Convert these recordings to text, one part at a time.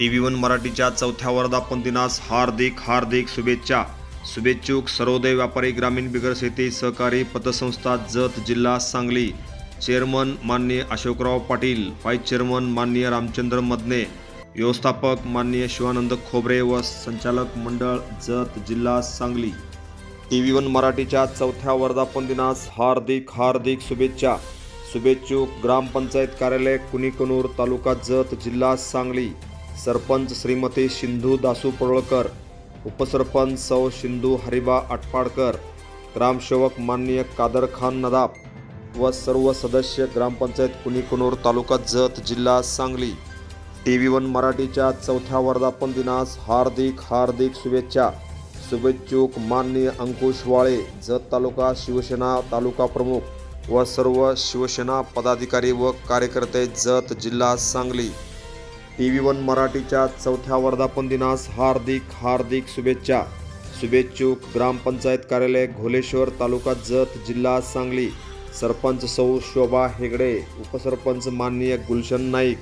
T V one मराठीच्या चौथ्या वर्धापन दिनास हार्दिक हार्दिक शुभेच्छा. शुभेच्छुक सर्वोदय व्यापारी ग्रामीण बिगर शेती सहकारी पतसंस्था जत जिल्हा सांगली. चेअरमन माननीय अशोकराव पाटील व्हाईस चेअरमन माननीय रामचंद्र मदने व्यवस्थापक माननीय शिवानंद खोबरे व संचालक मंडळ जत जिल्हा सांगली. टी व्ही वन मराठीच्या चौथ्या वर्धापन दिनास हार्दिक हार्दिक शुभेच्छा. शुभेच्छुक ग्रामपंचायत कार्यालय कुणीकनूर तालुका जत जिल्हा सांगली. सरपंच श्रीमती सिंधू दासू पडळकर उपसरपंच सौ सिंधू हरिबा आटपाडकर ग्रामसेवक माननीय कादर खान नदाब व सर्व सदस्य ग्रामपंचायत कुणीकुनूर तालुका जत जिल्हा सांगली. टी व्ही वन मराठीच्या चौथ्या वर्धापन दिनास हार्दिक हार्दिक शुभेच्छा. शुभेच्छुक माननीय अंकुश वाळे जत तालुका शिवसेना तालुका प्रमुख व सर्व शिवसेना पदाधिकारी व कार्यकर्ते जत जिल्हा सांगली. टी व्ही वन मराठीच्या चौथ्या वर्धापन दिनास हार्दिक हार्दिक शुभेच्छा. शुभेच्छुक ग्रामपंचायत कार्यालय घोलेश्वर तालुका जत जिल्हा सांगली. सरपंच सौ शोभा हेगडे उपसरपंच माननीय गुलशन नाईक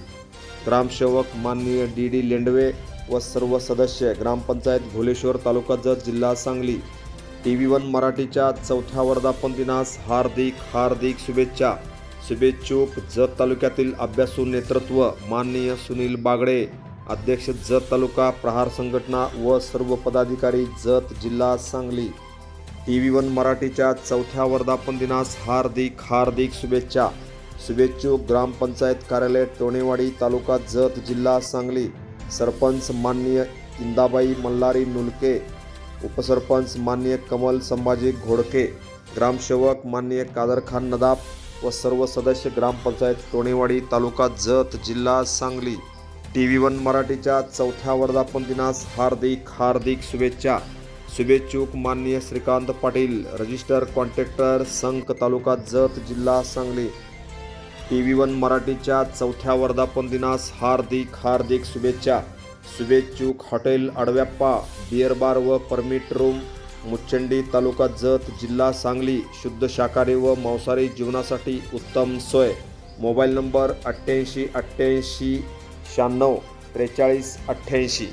ग्रामसेवक माननीय डी डी लेंडवे व सर्व सदस्य ग्रामपंचायत घोलेश्वर तालुका जत जिल्हा सांगली. टी व्ही वन मराठीच्या चौथ्या वर्धापन दिनास हार्दिक हार्दिक शुभेच्छा. शुभेच्छुक जत तालुक्यातील अभ्यासू नेतृत्व माननीय सुनील बागडे अध्यक्ष जत तालुका प्रहार संघटना व सर्व पदाधिकारी जत जिल्हा सांगली. टी व्ही वन मराठीच्या चौथ्या वर्धापन दिनास हार्दिक हार्दिक शुभेच्छा. शुभेच्छुक ग्रामपंचायत कार्यालय टोणेवाडी तालुका जत जिल्हा सांगली. सरपंच माननीय इंदाबाई मल्हारी नुलके. उपसरपंच माननीय कमल संभाजी घोडके. ग्रामसेवक माननीय कादर खान नदाब. व सर्व सदस्य ग्रामपंचायत टोणेवाडी तालुका जत जिल्हा सांगली. टी व्ही वन मराठीच्या चौथ्या वर्धापन दिनास हार्दिक हार्दिक शुभेच्छा. शुभेच्छुक माननीय श्रीकांत पाटील रजिस्टर कॉन्ट्रॅक्टर संक तालुका जत जिल्हा सांगली. टी व्ही वन मराठीच्या चौथ्या वर्धापन दिनास हार्दिक हार्दिक शुभेच्छा. शुभेच्छुक हॉटेल अडव्याप्पा बिअर बार व परमिट रूम मुच्चंडी तालुका जत जिल्हा सांगली शुद्ध शाकाहारी व मांसाहारी जीवनासाठी उत्तम सोय. मोबाईल नंबर अठ्ठ्याऐंशी अठ्ठ्याऐंशी शहाण्णव त्रेचाळीस अठ्ठ्याऐंशी.